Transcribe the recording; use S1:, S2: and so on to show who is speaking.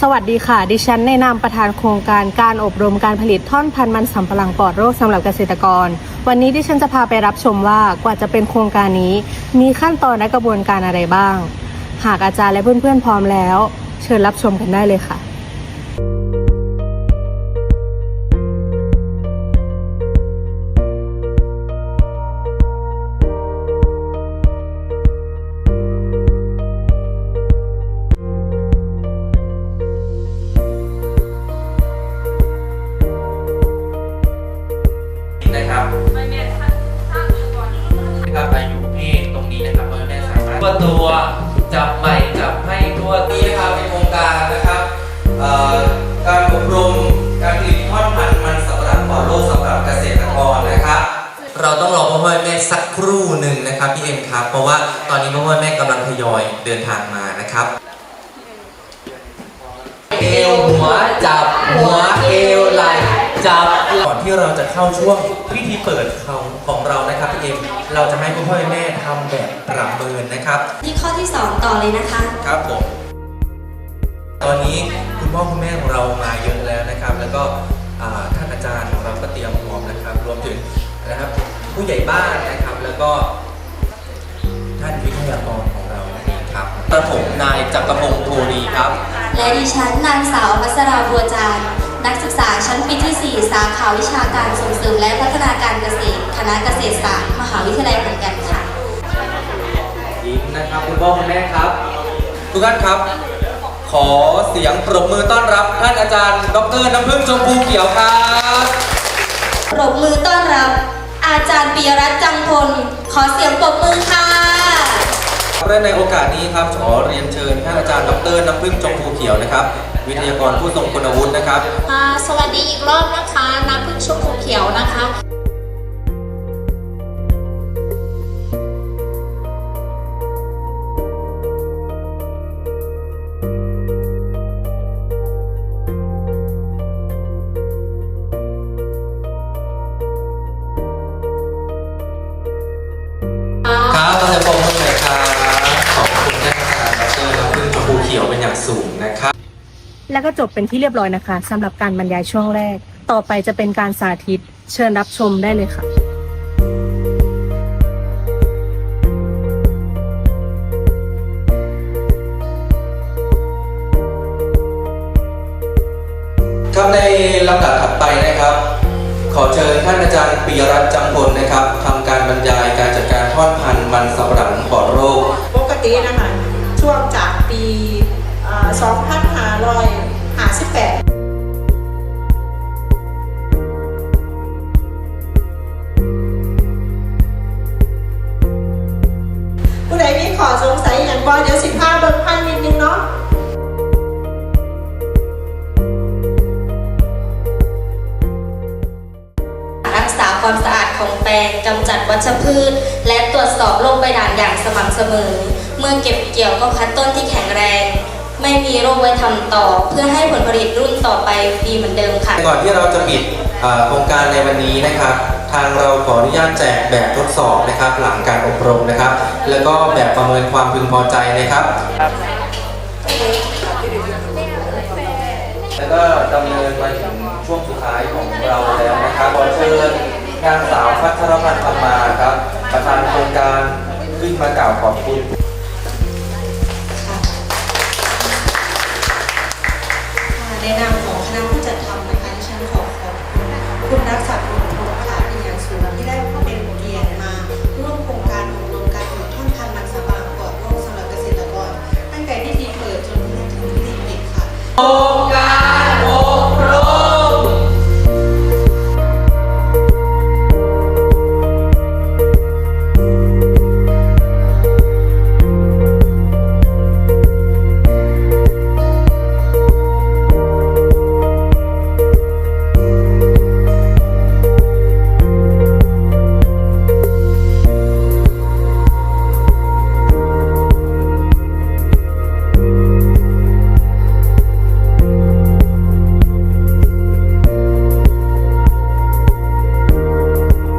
S1: สวัสดีค่ะ ดิฉันในนามประธานโครงการการอบรมการผลิตท่อนพันธุ์มันสำปะหลังปลอดโรคสำหรับเกษตรกร วันนี้ดิฉันจะพาไปรับชมว่ากว่าจะเป็นโครงการนี้ มีขั้นตอนและกระบวนการอะไรบ้าง หากอาจารย์และเพื่อนๆพร้อมแล้ว เชิญรับชมกันได้เลยค่ะ
S2: ตัวตัว จับใหม่จับให้ตัวนี้นะครับเป็นโครงการนะครับเอ่อการอบรมการผลิตทอดพันธุ์มันสำปะหลังปลอดโรคสำหรับเกษตรกรนะครับ เราต้องรอพ่อแม่สักครู่หนึ่งนะครับพี่เอ็มครับ เพราะว่าตอนนี้พ่อแม่กำลังทยอยเดินทางมานะครับเอวหัวจับหัวเอวไหล่จับก่อนที่เราจะเข้าช่วงพิ ธีเปิดของของเรานะครับพี่เอ็มเราจะให้คุณพ่อแม่ทำแบบประเมินนะครับ
S3: ที่ข้อที่ 2 ต่อเลยนะคะ
S2: ครับผมตอนนี้คุณพ่อคุณแม่ของเรามาเยอะแล้วนะครับ แล้วก็อ่าท่านอาจารย์ของเราก็เตรียมพร้อมนะครับ รวมถึงนะครับ ผู้ใหญ่บ้านนะครับแล้วก็ ท่านวิทยากรของเรานั่นเองครับประผมนายจักรพงศ์โทรีครับ
S3: และดิฉันนางสาวพัสราบัวจานทร์ นักศึกษาชั้นปีที่ 4 สาขาวิชาการส่งเสริมและพัฒนาการเกษตร คณะเกษตรศาสตร์มหาวิทยาลัยขอนแก่นค่ะ
S2: ยิ้มนะครับคุณพ่อคุณแม่ครับ ทุกท่านครับ ขอเสียงปรบมือต้อนรับท่านอาจารย์ ดรน้ำพึ่งชมพูเขียวครับ
S3: ปรบมือต้อนรับ อาจารย์ปียรัตน์จังพลขอเสียงปรบมือค่ะ
S2: และในโอกาสนี้ครับขอเรียนเชิญท่านอาจารย์ดรน้ำพึ่งชมพูเขียวนะครับ วิทยากรผู้ทรงคุณวุฒินะครับ
S4: อ่าสวัสดีอีกรอบนะคะน้ำพึ่งชมพูเขียวนะคะ
S2: ครับขอเสียงปรบมื สูงนะครับ
S1: และก็จบเป็นที่เรียบร้อยนะคะสำหรับการบรรยายช่วงแรก ต่อไปจะเป็นการสาธิตเชิญรับชมได้เลยค่ะ
S2: ครับในลำดับถัดไปนะครับ ขอเชิญท่านอาจารย์ปิยรัตน์จังพลนะครับทำการบรรยาย
S5: 2558ผู้ใดมีขอสงสัยอย่างบ่เดี๋ยวสิพาเบิ่งพันนิดนึงเนาะ
S3: รักษาความสะอาดของแปลงกำจัดวัชพืช และตรวจสอบโรคใบด่างอย่างสม่ำเสมอ เมื่อเก็บเกี่ยวก็คัดต้นที่แข็งแรง ไม่มีโรคไว้ทำต่อ เพื่อให้ผลผลิตรุ่นต่อไปดีเหมือนเดิมค่ะ
S2: ก่อนที่เราจะปิดโครงการในวันนี้นะครับ ทางเราขออนุญาตแจกแบบทดสอบนะครับ หลังการอบรมนะครับ แล้วก็แบบประเมินความพึงพอใจนะครับ แล้วก็ดำเนินมาถึงช่วงสุดท้ายของเราแล้วนะครับขอเชิญนางสาวพัชรพันธ์ธรรมาครับประธานโครงการขึ้นมากล่าวขอบคุณ Oh!